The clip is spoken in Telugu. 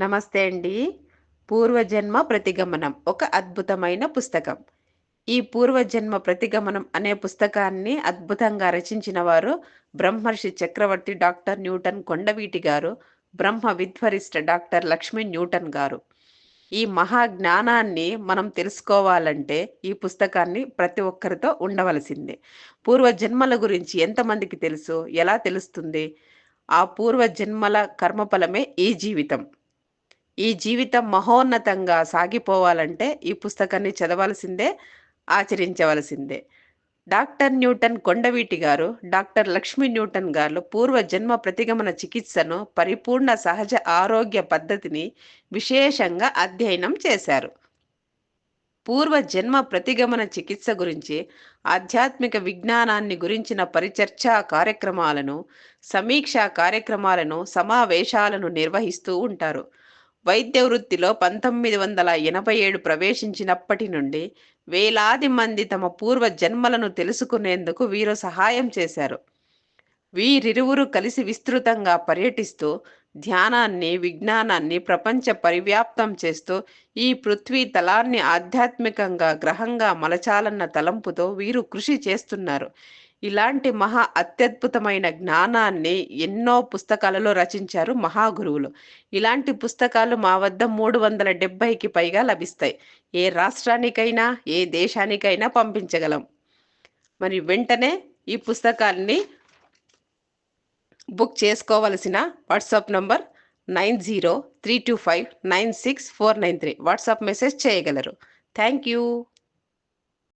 నమస్తే అండి. పూర్వజన్మ ప్రతిగమనం ఒక అద్భుతమైన పుస్తకం. ఈ పూర్వజన్మ ప్రతిగమనం అనే పుస్తకాన్ని అద్భుతంగా రచించిన వారు బ్రహ్మర్షి చక్రవర్తి డాక్టర్ న్యూటన్ కొండవీటి గారు బ్రహ్మ విధ్వరిష్ట డాక్టర్ లక్ష్మీ న్యూటన్ గారు. ఈ మహా జ్ఞానాన్ని మనం తెలుసుకోవాలంటే ఈ పుస్తకాన్ని ప్రతి ఒక్కరితో ఉండవలసిందే. పూర్వజన్మల గురించి ఎంతమందికి తెలుసు? ఎలా తెలుస్తుంది? ఆ పూర్వజన్మల కర్మఫలమే ఈ జీవితం. ఈ జీవితం మహోన్నతంగా సాగిపోవాలంటే ఈ పుస్తకాన్ని చదవాల్సిందే ఆచరించవలసిందే. డాక్టర్ న్యూటన్ కొండవీటి గారు డాక్టర్ లక్ష్మీ న్యూటన్ గారు పూర్వ జన్మ ప్రతిగమన చికిత్సను పరిపూర్ణ సహజ ఆరోగ్య పద్ధతిని విశేషంగా అధ్యయనం చేశారు. పూర్వ జన్మ ప్రతిగమన చికిత్స గురించి ఆధ్యాత్మిక విజ్ఞానాన్ని గురించిన పరిచర్చా కార్యక్రమాలను సమీక్షా కార్యక్రమాలను సమావేశాలను నిర్వహిస్తూ ఉంటారు. వైద్య వృత్తిలో పంతొమ్మిది వందల ఎనభై ఏడు ప్రవేశించినప్పటి నుండి వేలాది మంది తమ పూర్వ జన్మలను తెలుసుకునేందుకు వీరు సహాయం చేశారు. వీరిరువురు కలిసి విస్తృతంగా పర్యటిస్తూ ధ్యానాన్ని విజ్ఞానాన్ని ప్రపంచ పరివ్యాప్తం చేస్తూ ఈ పృథ్వీ తలాన్ని ఆధ్యాత్మికంగా గ్రహంగా మలచాలన్న తలంపుతో వీరు కృషి చేస్తున్నారు. ఇలాంటి మహా అత్యద్భుతమైన జ్ఞానాన్ని ఎన్నో పుస్తకాలలో రచించారు మహాగురువులు. ఇలాంటి పుస్తకాలు మా వద్ద మూడు వందల డెబ్బైకి పైగా లభిస్తాయి. ఏ రాష్ట్రానికైనా ఏ దేశానికైనా పంపించగలం. మరి వెంటనే ఈ పుస్తకాన్ని బుక్ చేసుకోవలసిన WhatsApp number nine zero three two five nine six four nine three. WhatsApp message చేయగలరు. Thank you.